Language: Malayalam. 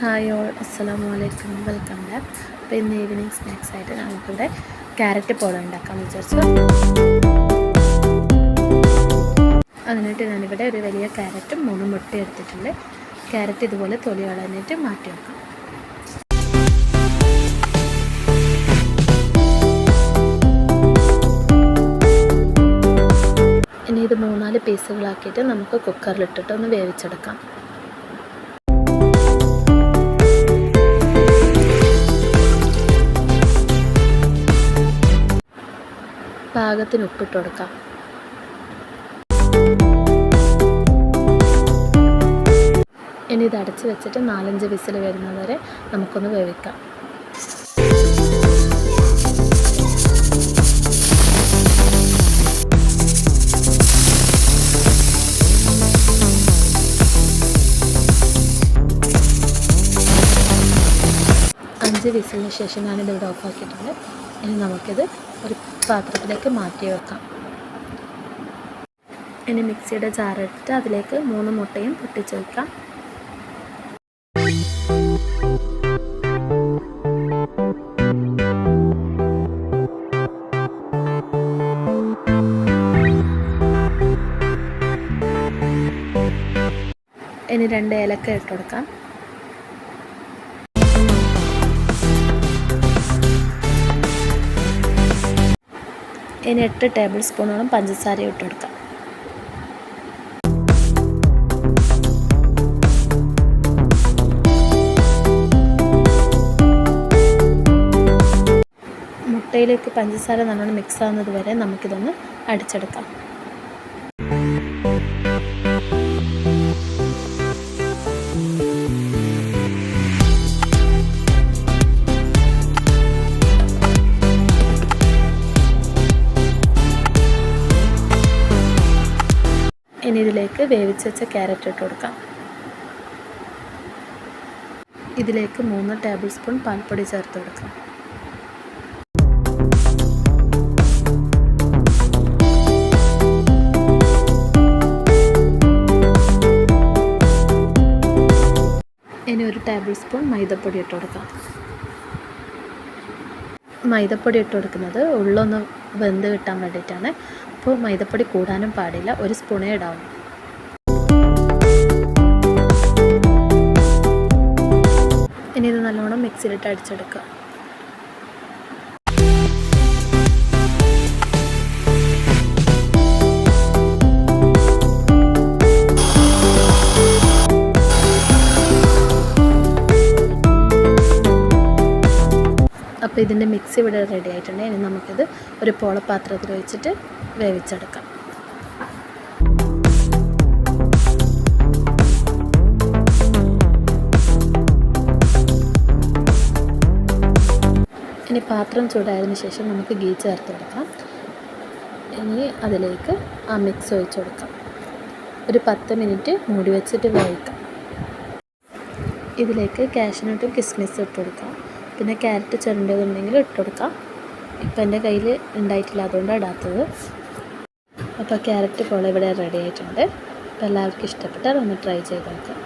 ഹായ് ഓൾ അസ്സാം വലൈക്കും വെൽക്കം ബാക്ക് അപ്പോൾ ഇന്ന് ഈവനിങ് സ്നാക്സ് ആയിട്ട് നമുക്കിവിടെ ക്യാരറ്റ് പോള ഉണ്ടാക്കാൻ വിചാരിച്ചു. അതിനായിട്ട് ഞാനിവിടെ ഒരു വലിയ ക്യാരറ്റും മൂന്ന് മുട്ട എടുത്തിട്ടുണ്ട്. ക്യാരറ്റ് ഇതുപോലെ തൊലി കളഞ്ഞിട്ട് മാറ്റി വെക്കാം. ഇനി ഇത് മൂന്നാൽ പീസുകളാക്കിയിട്ട് നമുക്ക് കുക്കറിലിട്ടിട്ട് ഒന്ന് വേവിച്ചെടുക്കാം. പാകത്തിന് ഉപ്പിട്ട് കൊടുക്കാം. ഇനി ഇത് അടച്ച് വെച്ചിട്ട് നാലഞ്ച് വിസിൽ വരുന്നവരെ നമുക്കൊന്ന് വേവിക്കാം. അഞ്ച് വിസിലിന് ശേഷം ഞാനിത് ഇവിടെ ഓഫാക്കിയിട്ടുണ്ട് ഇനി നമുക്കിത് ഒരു പാത്രത്തിലേക്ക് മാറ്റി വെക്കാം. ഇനി മിക്സിയുടെ ജാറെടുത്ത് അതിലേക്ക് മൂന്ന് മുട്ടയും പൊട്ടിച്ച് വയ്ക്കാം ഇനി രണ്ട് ഏലക്ക ഇട്ട് കൊടുക്കാം. ഇനി എട്ട് ടേബിൾ സ്പൂണോളം പഞ്ചസാര ഇട്ട് കൊടുക്കാം മുട്ടയിലേക്ക് പഞ്ചസാര നല്ലോണം മിക്സ് ആവുന്നത് വരെ നമുക്കിതൊന്ന് അടിച്ചെടുക്കാം. ഇനി ഇതിലേക്ക് വേവിച്ച് വെച്ച ക്യാരറ്റ് ഇട്ട് കൊടുക്കാം. ഇതിലേക്ക് മൂന്ന് ടേബിൾ സ്പൂൺ പാൽപ്പൊടി ചേർത്ത് കൊടുക്കാം. ഇനി ഒരു ടേബിൾ സ്പൂൺ മൈദപ്പൊടി ഇട്ട് കൊടുക്കാം. മൈദപ്പൊടി ഇട്ട് കൊടുക്കുന്നത് ഉള്ളൊന്ന് വെന്ത് കിട്ടാൻ വേണ്ടിയിട്ടാണ്. അപ്പോൾ മൈദപ്പൊടി കൂടാനും പാടില്ല. ഒരു സ്പൂണേ ഇടാവും. ഇനി ഇത് നല്ലോണം മിക്സിയിലിട്ട് അടിച്ചെടുക്കുക. അപ്പോൾ ഇതിന്റെ മിക്സ് ഇവിടെ റെഡി ആയിട്ടുണ്ട്. ഇനി നമുക്കിത് ഒരു പോളപ്പാത്രത്തിൽ വെച്ചിട്ട് വേവിച്ചെടുക്കാം. ഇനി പാത്രം ചൂടായതിനു ശേഷം നമുക്ക് ഗീ ചേർത്ത് കൊടുക്കാം. ഇനി അതിലേക്ക് ആ മിക്സ് ഒഴിച്ച് കൊടുക്കാം. ഒരു പത്ത് മിനിറ്റ് മൂടി വെച്ചിട്ട് വേവിക്കാം. ഇതിലേക്ക് കാഷ്നട്ടും കിസ്മിസും ഇട്ട് കൊടുക്കാം. പിന്നെ ക്യാരറ്റ് ചെറുണ്ടെന്നുണ്ടെങ്കിൽ ഇട്ട് കൊടുക്കാം. ഇപ്പം എന്റെ കയ്യിൽ ഉണ്ടായിട്ടില്ല അതുകൊണ്ടാണ് ഇടാത്തത്. അപ്പോൾ ക്യാരറ്റ് പോളെ ഇവിടെ റെഡി ആയിട്ടുണ്ട്. അപ്പോൾ എല്ലാവർക്കും ഇഷ്ടപ്പെട്ടാൽ ഒന്ന് ട്രൈ ചെയ്ത് നോക്കാം.